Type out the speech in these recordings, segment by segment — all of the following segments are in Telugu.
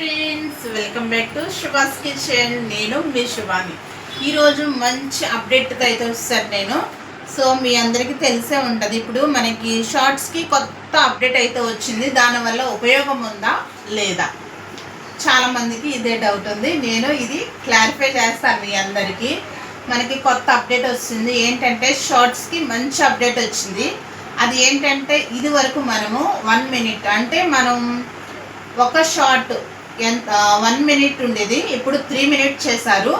Friends welcome back to Shubha's kitchen నేను మీ శుభాని. ఈరోజు మంచి అప్డేట్తో అయితే వస్తాను నేను. సో మీ అందరికీ తెలిసే ఉంటుంది. ఇప్పుడు మనకి షార్ట్స్కి కొత్త అప్డేట్ అయితే వచ్చింది. దానివల్ల ఉపయోగం ఉందా లేదా? చాలామందికి ఇదే డౌట్ ఉంది. నేను ఇది క్లారిఫై చేస్తాను మీ అందరికీ. మనకి కొత్త అప్డేట్ వస్తుంది. ఏంటంటే షార్ట్స్కి మంచి అప్డేట్ వచ్చింది. అది ఏంటంటే ఇది వరకు మనము వన్ మినిట్ అంటే మనం ఒక షార్ట్ ఎంత వన్ మినిట్ ఉండేది. ఇప్పుడు త్రీ మినిట్ చేశారు.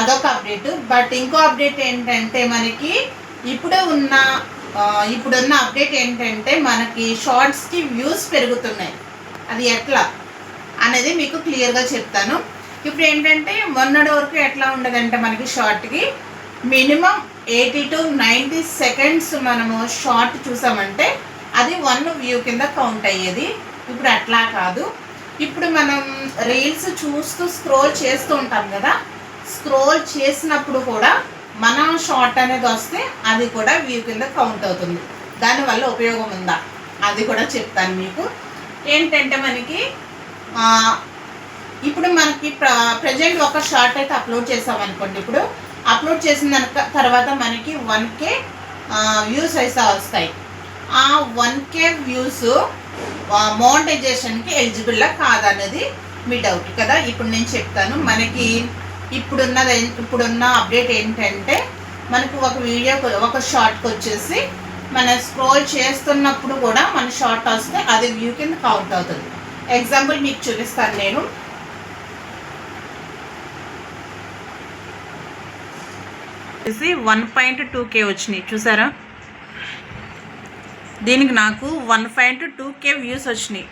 అదొక అప్డేట్ బట్ ఇంకో అప్డేట్ ఏంటంటే మనకి ఇప్పుడు ఉన్న ఇప్పుడున్న అప్డేట్ ఏంటంటే మనకి షార్ట్స్కి వ్యూస్ పెరుగుతున్నాయి. అది ఎట్లా అనేది మీకు క్లియర్గా చెప్తాను. ఇప్పుడు ఏంటంటే మొన్నటి వరకు ఎట్లా ఉండదంటే మనకి షార్ట్కి minimum eighty to ninety seconds మనము షార్ట్ చూసామంటే అది వన్ వ్యూ కింద కౌంట్ అయ్యేది. ఇప్పుడు అట్లా కాదు. ఇప్పుడు మనం రీల్స్ చూస్తూ స్క్రోల్ చేస్తూ ఉంటాం కదా స్క్రోల్ చేసినప్పుడు కూడా మన షార్ట్ అనేది వస్తే అది కూడా వ్యూ కింద కౌంట్ అవుతుంది. దానివల్ల ఉపయోగం ఉందా? అది కూడా చెప్తాను మీకు. ఏంటంటే మనకి ఇప్పుడు మనకి ప్ర ప్రజెంట్ ఒక షార్ట్ అయితే అప్లోడ్ చేసామనుకోండి ఇప్పుడు అప్లోడ్ చేసిన తర్వాత మనకి వన్ కే వ్యూస్ అయితే వస్తాయి. ఆ వన్ కే వ్యూస్ మోనటైజేషన్కి ఎలిజిబుల్లా కాదనేది మీ డౌట్ కదా? ఇప్పుడు నేను చెప్తాను. మనకి ఇప్పుడున్న ఇప్పుడున్న అప్డేట్ ఏంటంటే మనకు ఒక వీడియో ఒక షార్ట్కి వచ్చేసి మన స్క్రోల్ చేస్తున్నప్పుడు కూడా మన షార్ట్ వస్తే అది వ్యూ కింద కౌంట్ అవుతుంది. ఎగ్జాంపుల్ మీకు చూపిస్తాను నేను. వన్ పాయింట్ టూ కే వచ్చినాయి. చూసారా? దీనికి నాకు one point two K views వచ్చినాయి.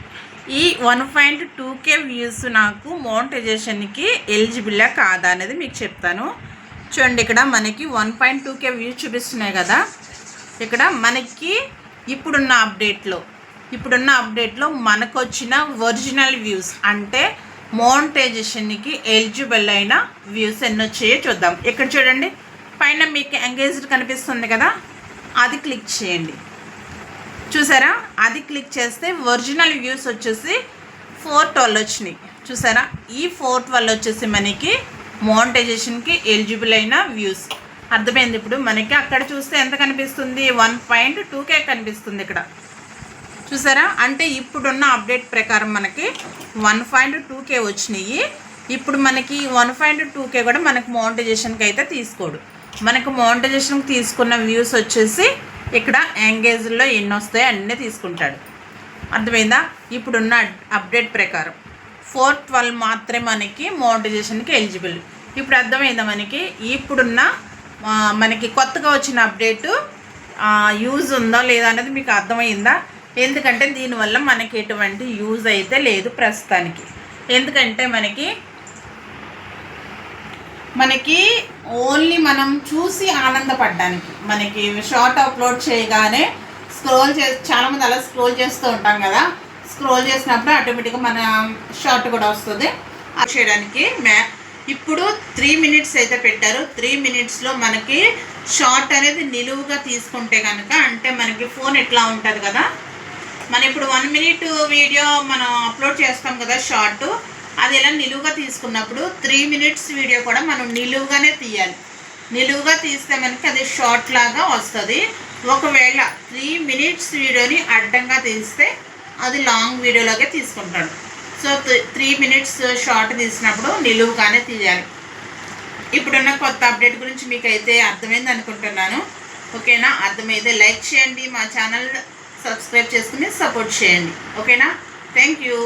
ఈ one point two K views నాకు మోనిటైజేషన్కి ఎలిజిబిలా కాదా అనేది మీకు చెప్తాను. చూడండి ఇక్కడ మనకి one point two K views చూపిస్తున్నాయి కదా. ఇక్కడ మనకి ఇప్పుడున్న అప్డేట్లో ఇప్పుడున్న అప్డేట్లో మనకు వచ్చిన ఒరిజినల్ వ్యూస్ అంటే మోనిటైజేషన్కి ఎలిజిబుల్ అయిన వ్యూస్ ఎన్ని వచ్చాయో చూద్దాం. ఇక్కడ చూడండి పైన మీకు ఎంగేజ్డ్ కనిపిస్తుంది కదా అది క్లిక్ చేయండి. చూసారా? అది క్లిక్ చేస్తే ఒరిజినల్ వ్యూస్ వచ్చేసి ఫోర్ ట్వెల్వ్ వచ్చినాయి. చూసారా? ఈ ఫోర్ ట్వెల్వ్ వచ్చేసి మనకి మోనిటైజేషన్కి ఎలిజిబుల్ అయిన వ్యూస్ అర్థమైంది ఇప్పుడు? మనకి అక్కడ చూస్తే ఎంత కనిపిస్తుంది? వన్ పాయింట్ టూ కే కనిపిస్తుంది ఇక్కడ. చూసారా? అంటే ఇప్పుడున్న అప్డేట్ ప్రకారం మనకి వన్ పాయింట్ టూ కే వచ్చినాయి. ఇప్పుడు మనకి వన్ పాయింట్ టూ కే కూడా మనకు మోనిటైజేషన్కి అయితే తీసుకోడు. మనకు మోనిటైజేషన్కి తీసుకున్న వ్యూస్ వచ్చేసి ఇక్కడ ఎంగేజ్లో ఎన్ని వస్తాయో అన్నీ తీసుకుంటాడు. అర్థమైందా? ఇప్పుడున్న అప్డేట్ ప్రకారం. ఫోర్ ట్వెల్వ్ మాత్రమే మనకి మోనిటైజేషన్కి ఎలిజిబుల్. ఇప్పుడు అర్థమైందా మనకి? ఇప్పుడున్న మనకి కొత్తగా వచ్చిన అప్డేటు యూజ్ ఉందో లేదా అనేది మీకు అర్థమైందా? ఎందుకంటే దీనివల్ల మనకి ఎటువంటి యూజ్ అయితే లేదు ప్రస్తుతానికి. ఎందుకంటే మనకి మనకి ఓన్లీ మనం చూసి ఆనందపడడానికి. మనకి షార్ట్ అప్లోడ్ చేయగానే స్క్రోల్ చే చాలామంది అలా స్క్రోల్ చేస్తూ ఉంటాం కదా. స్క్రోల్ చేసినప్పుడు ఆటోమేటిక్గా మన షార్ట్ కూడా వస్తుంది. అది చేయడానికి మ్యా ఇప్పుడు త్రీ మినిట్స్ అయితే పెట్టారు. త్రీ మినిట్స్లో మనకి షార్ట్ అనేది నిలువుగా తీసుకుంటే కనుక అంటే మనకి ఫోన్ ఎట్లా ఉంటుంది కదా. మనం ఇప్పుడు వన్ మినిట్ వీడియో మనం అప్లోడ్ చేస్తాం కదా షార్ట్ అది ఇలా నిలువుగా తీసుకున్నప్పుడు త్రీ మినిట్స్ వీడియో కూడా మనం నిలువుగానే తీయాలి. నిలువుగా తీస్తే మనకి అది షార్ట్ లాగా వస్తుంది. ఒకవేళ త్రీ మినిట్స్ వీడియోని అడ్డంగా తీస్తే అది లాంగ్ వీడియోలోకే తీసుకుంటాడు. సో త్రీ మినిట్స్ షార్ట్ తీసినప్పుడు నిలువుగానే తీయాలి. ఇప్పుడున్న కొత్త అప్డేట్ గురించి మీకు అయితే అర్థమైంది అనుకుంటున్నాను. ఓకేనా? అర్థమైతే లైక్ చేయండి మా ఛానల్ సబ్స్క్రైబ్ చేసుకుని సపోర్ట్ చేయండి. ఓకేనా? Thank you